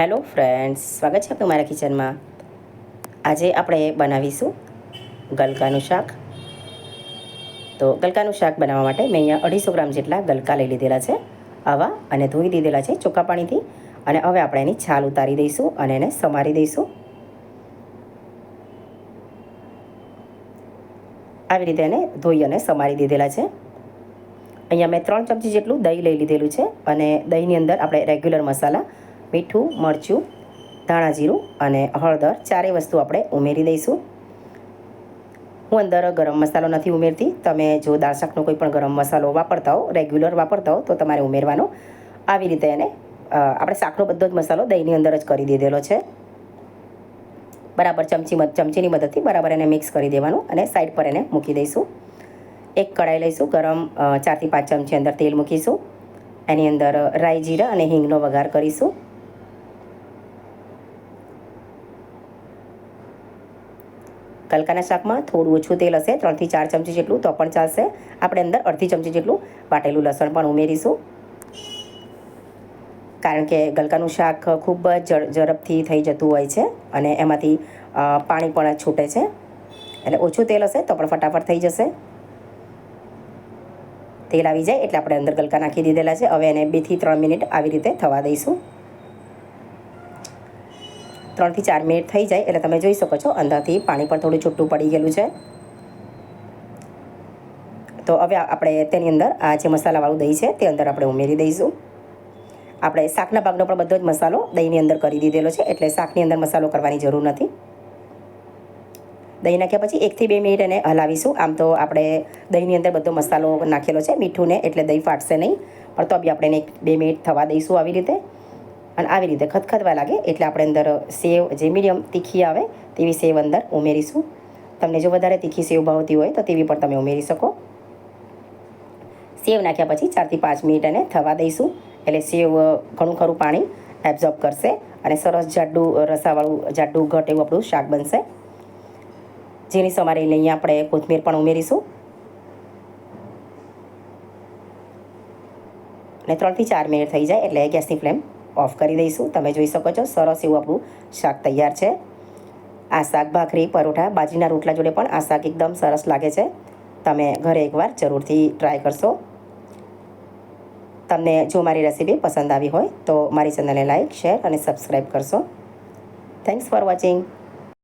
Hello friends, સ્વાગત છે આપનું મારા કિચનમાં. આજે આપણે બનાવીશું ગલકાનું શાક. તો ગલકાનું શાક બનાવવા માટે મેં અહીંયા અઢીસો ગ્રામ જેટલા ગલકા લઈ લીધેલા છે, આવા અને ધોઈ દીધેલા છે ચોખ્ખા પાણીથી. અને હવે આપણે એની છાલ ઉતારી દઈશું અને એને સમારી દઈશું. આવી રીતે એને ધોઈ અને સમારી દીધેલા છે. અહીંયા મેં ત્રણ ચમચી જેટલું દહીં લઈ લીધેલું છે અને દહીંની અંદર આપણે રેગ્યુલર મસાલા મીઠું, મરચું, ધાણા જીરું અને હળદર ચારેય વસ્તુ આપણે ઉમેરી દઈશું. હું અંદર ગરમ મસાલો નથી ઉમેરતી. તમે જો દાળ શાકનો કોઈ પણ ગરમ મસાલો વાપરતા હો, રેગ્યુલર વાપરતા હો, તો તમારે ઉમેરવાનો. આવી રીતે એને આપણે શાકનો બધો જ મસાલો દહીંની અંદર જ કરી દીધેલો છે. બરાબર ચમચી ચમચીની મદદથી બરાબર એને મિક્સ કરી દેવાનું અને સાઈડ પર એને મૂકી દઈશું. એક કઢાઈ લઈશું, ગરમ ચારથી પાંચ ચમચી અંદર તેલ મૂકીશું. એની અંદર રાઈ જીરા અને હિંગનો વઘાર કરીશું. કલકાના શાકમાં થોડું ઓછું તેલ હશે, ત્રણથી ચાર ચમચી જેટલું, તો પણ ચાલશે. આપણે અંદર અડધી ચમચી જેટલું વાટેલું લસણ પણ ઉમેરીશું. કારણ કે ગલકાનું શાક ખૂબ જ ઝડપથી થઈ જતું હોય છે અને એમાંથી પાણી પણ છૂટે છે. એટલે ઓછું તેલ હશે તો પણ ફટાફટ થઈ જશે. તેલ આવી જાય એટલે આપણે અંદર ગલકા નાખી દીધેલા છે. હવે એને બેથી ત્રણ મિનિટ આવી રીતે થવા દઈશું. ત્રણથી ચાર મિનિટ થઈ જાય એટલે તમે જોઈ શકો છો અંદરથી પાણી પણ થોડું છૂટું પડી ગયેલું છે. તો હવે આપણે તેની અંદર આ જે મસાલાવાળું દહીં છે તે અંદર આપણે ઉમેરી દઈશું. આપણે શાકના ભાગનો પણ બધો જ મસાલો દહીંની અંદર કરી દીધેલો છે એટલે શાકની અંદર મસાલો કરવાની જરૂર નથી. દહીં નાખ્યા પછી એકથી બે મિનિટ એને હલાવીશું. આમ તો આપણે દહીંની અંદર બધો મસાલો નાખેલો છે મીઠું ને એટલે દહીં ફાટશે નહીં. પણ તો બી આપણે એને એક બે મિનિટ થવા દઈશું આવી રીતે. અને આવી રીતે ખતખતવા લાગે એટલે આપણે અંદર સેવ જે મીડિયમ તીખી આવે તેવી સેવ અંદર ઉમેરીશું. તમને જો વધારે તીખી સેવ ભાવતી હોય તો તેવી પણ તમે ઉમેરી શકો. સેવ નાખ્યા પછી ચારથી પાંચ મિનિટ એને થવા દઈશું. એટલે સેવ ઘણું ખરું પાણી એબ્ઝોર્બ કરશે અને સરસ જાડું રસાવાળું જાડું ઘટ એવું આપણું શાક બનશે. જેની સમારી લઈને આપણે કોથમીર પણ ઉમેરીશું. અને ત્રણથી ચાર મિનિટ થઈ જાય એટલે ગેસની ફ્લેમ ઓફ કરી દઈશું. તમે જોઈ શકો છો, સરસ એવું આપણું શાક તૈયાર છે. આ શાક ભાખરી પરોઠા, બાજરીના રોટલા જોડે પણ આ શાક એકદમ સરસ લાગે છે. તમે ઘરે એકવાર જરૂરથી ટ્રાય કરશો. તમને જો મારી રેસીપી પસંદ આવી હોય તો મારી ચેનલને લાઇક શેર અને સબસ્ક્રાઈબ કરશો. Thanks for watching